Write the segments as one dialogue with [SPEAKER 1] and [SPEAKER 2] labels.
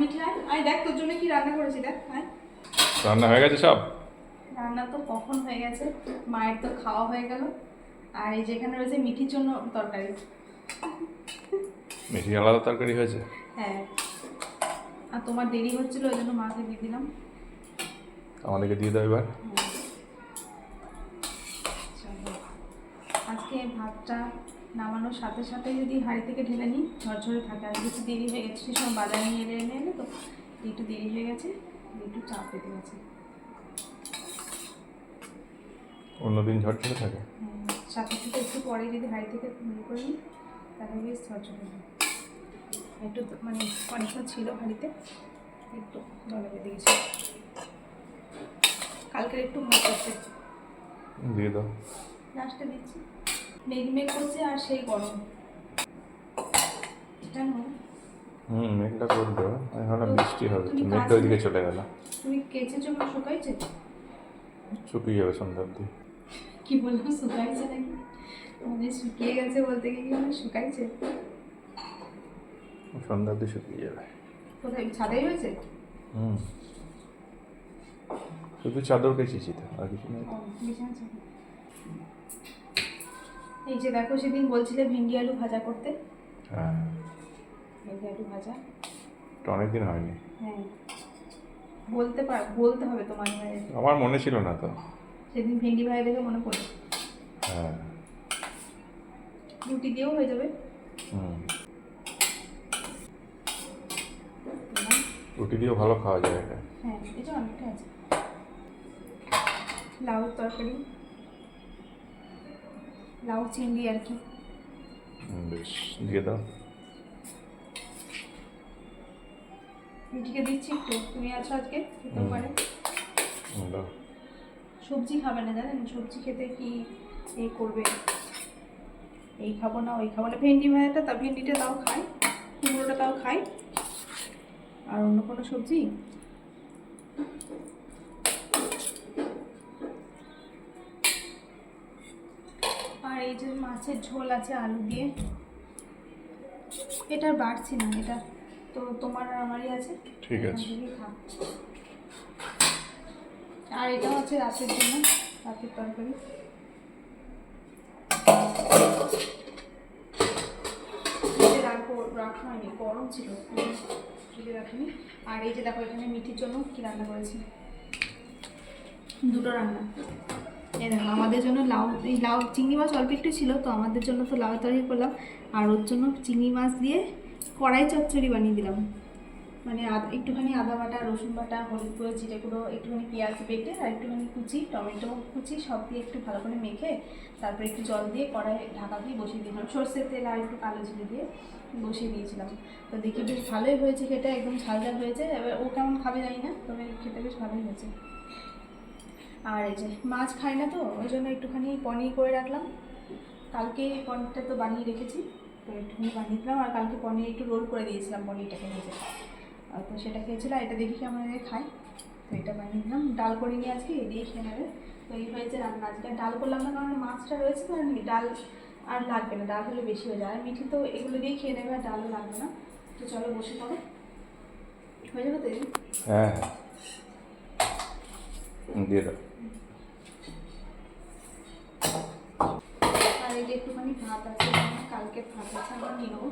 [SPEAKER 1] মিঠি আয় আয় দেখ তোর জন্য কি রান্না করেছি দেখ আয়।
[SPEAKER 2] রান্না হয়ে গেছে সব?
[SPEAKER 1] রান্না তো কখন হয়ে গেছে? মায়ের তো খাওয়া হয়ে গেল। আর এই যেখানে রয়েছে মিঠির জন্য তরকারি।
[SPEAKER 2] মিষ্টি আলাদা তরকারি হয়েছে?
[SPEAKER 1] হ্যাঁ। আর তোমার দেরি হচ্ছিল ওই জন্য মাকে দিয়ে দিলাম।
[SPEAKER 2] আমাদেরকে দিয়ে দাও এবার।
[SPEAKER 1] আজকে ভাতটা নামানোর সাথে সাথে যদি হাঁড়ি থেকে ঢেলে নিই ঝরঝরে থাকে। আর একটু দেরি হয়ে গেছে সেই সময় বাজার নিয়ে এলে এনে এলে তো একটু দেরি হয়ে গেছে একটু চাপ পেতে গেছে।
[SPEAKER 2] অন্যদিন ঝরঝরে থাকে?
[SPEAKER 1] হ্যাঁ, সাথে সাথে একটু পরে যদি হাঁড়ি থেকে ইয়ে করে নিই তাহলে বেশ ঝরঝরে হবে একটু মানে অনেকটা ছিল হাঁড়িতে একটু জলে বেঁধে গেছে। কালকের একটু ভাত আছে
[SPEAKER 2] দিয়ে দাও।
[SPEAKER 1] লাস্টে দিচ্ছি। মেঘ মেঘ করছে আর সেই গরম।
[SPEAKER 2] হুম মেঘটা করবে। আমি ভাবলাম বৃষ্টি হবে তো
[SPEAKER 1] তুমি
[SPEAKER 2] মেঘটা ওইদিকে চলে গেল।
[SPEAKER 1] তুমি কেচেছো বা শুকাইছে?
[SPEAKER 2] শুকিয়ে যাবে সন্ধ্যা অব্দি
[SPEAKER 1] কি বললাম শুকাইছে নাকি? মানে শুকিয়ে গেছে বলতে গিয়ে মানে শুকাইছে?
[SPEAKER 2] সন্ধ্যা অব্দি শুকিয়ে যাবে।
[SPEAKER 1] কোথায়? ছাদেই হয়েছে?
[SPEAKER 2] হুম। শুধু চাদর কেচেছি তো আর কিছু
[SPEAKER 1] চাদর। এই যে দেখো সেদিন বলছিলে ভেন্ডি আলু ভাজা করতে।
[SPEAKER 2] হ্যাঁ।
[SPEAKER 1] ভেন্ডি আলু ভাজা।
[SPEAKER 2] তো অনেকদিন হয়নি।
[SPEAKER 1] হ্যাঁ। বলতে পার বলতে হবে তোমার ভাইয়ের
[SPEAKER 2] আমার মনে ছিল না তো।
[SPEAKER 1] সেদিন ভেন্ডি ভাই দেখে মনে পড়ে।
[SPEAKER 2] হ্যাঁ।
[SPEAKER 1] রুটি দিয়েও হয়ে যাবে।
[SPEAKER 2] হুম। রুটি দিয়েও ভালো খাওয়া যায় এটা।
[SPEAKER 1] হ্যাঁ এটা অনেকটা আছে। লাউর তরকারি। লাউ চিংড়ি আর কি।
[SPEAKER 2] বেশ দিয়ে দাও।
[SPEAKER 1] রুটিকে দিচ্ছি একটু। তুমি আছো আজকে? খেতেও পারে। সবজি খাবে না জানেন? সবজি খেতে কি এই করবে? এই খাব না ওই খাব না। ভেন্ডি ভাজাটা তা ভেন্ডিটা তাও খাই কুমড়োটা তাও খাই। আর অন্য কোনো সবজি? আর এই যে মাছের ঝোল আছে আলু দিয়ে। এটা বাড়ছি না এটা তো তোমার আর আমারই আছে।
[SPEAKER 2] ঠিক আছে।
[SPEAKER 1] আর এটা হচ্ছে রাতের জন্য রাতের তরকারি। রাখা হয়নি গরম ছিল ফ্রিজে রাখিনি। আর এই যে দেখো এখানে মিঠির জন্য কি রান্না করেছি? দুটো রান্না। আমাদের জন্য লাউ, এই লাউ, চিংড়ি মাছ অল্প একটু ছিল, তো আমাদের জন্য তো লাউ তরকারি করলাম। আর ওর জন্য চিংড়ি মাছ দিয়ে কড়াই চচ্চড়ি বানিয়ে দিলাম। মানে একটুখানি আদা বাটা, রসুন বাটা, হলুদ গুঁড়ো, জিরে গুঁড়ো, একটুখানি পেঁয়াজ বেটে আর একটুখানি কুচি, টমেটো কুচি সব দিয়ে একটু ভালো করে মেখে তারপরে একটু জল দিয়ে কড়াই ঢাকা দিয়ে বসিয়ে দিয়েছিলাম সর্ষের তেল আর একটু কালো জিরে দিয়ে বসিয়ে দিয়েছিলাম। তো দেখি বেশ ভালোই হয়েছে খেতে, একদম ঝাল ঝাল হয়েছে। এবার ও কেমন খাবে জানি না, তবে খেতে বেশ ভালোই হয়েছে। আর এই যে মাছ খাই না তো, ওই জন্য একটুখানি পনির করে রাখলাম। কালকে পনিরটা তো বানিয়ে রেখেছি, তো একটুখানি বানিয়ে দিলাম। আর কালকে পনির একটু রোল করে দিয়েছিলাম পনিরটাকে নিজে তো সেটা খেয়েছিল এটা দেখি কেমন খাই তো এটা বানিয়ে দিলাম। ডাল করে নিয়ে আজকে এই দিয়ে খেয়ে নেবে। তো এই হয়েছে রান্না আজকে। ডাল করলাম না, কারণ মাছটা রয়েছে তো নি- ডাল আর লাগবে না, ডাল হলে বেশি হয়ে যায়। আর মিঠি তো এগুলো দিয়ে খেয়ে নেবে, আর ডালও লাগবে না। তো চলো বসে পড়ো। হয়ে যাবে তো?
[SPEAKER 2] হ্যাঁ হ্যাঁ। দিয়ে দাও।
[SPEAKER 1] আর এই যে একটুখানি ভাত আছে কালকে ভাত আছে আমরা নিয়ে নেব।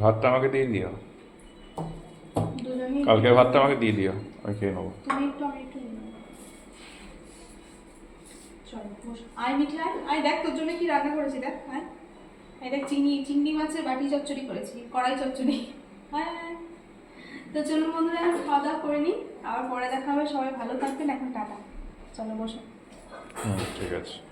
[SPEAKER 2] ভাতটা আমাকে দিয়ে দিও। কালকে ভাতটা আমাকে দিয়ে দিও আমি খেয়ে নেব।
[SPEAKER 1] আয় মিঠি আয় দেখ তোর জন্য কি রান্না করেছি দেখ আয়। আয় দেখ চিংড়ি চিংড়ি মাছের বাটি চচ্চড়ি করেছি কড়াই চচ্চড়ি। আয়। তো চলুন বন্ধুরা, এখন খাওয়া দাওয়া করে নিই। আবার পরে দেখা হবে। সবাই ভালো থাকবেন। এখন টাটা। চলো, বসো।
[SPEAKER 2] ঠিক আছে।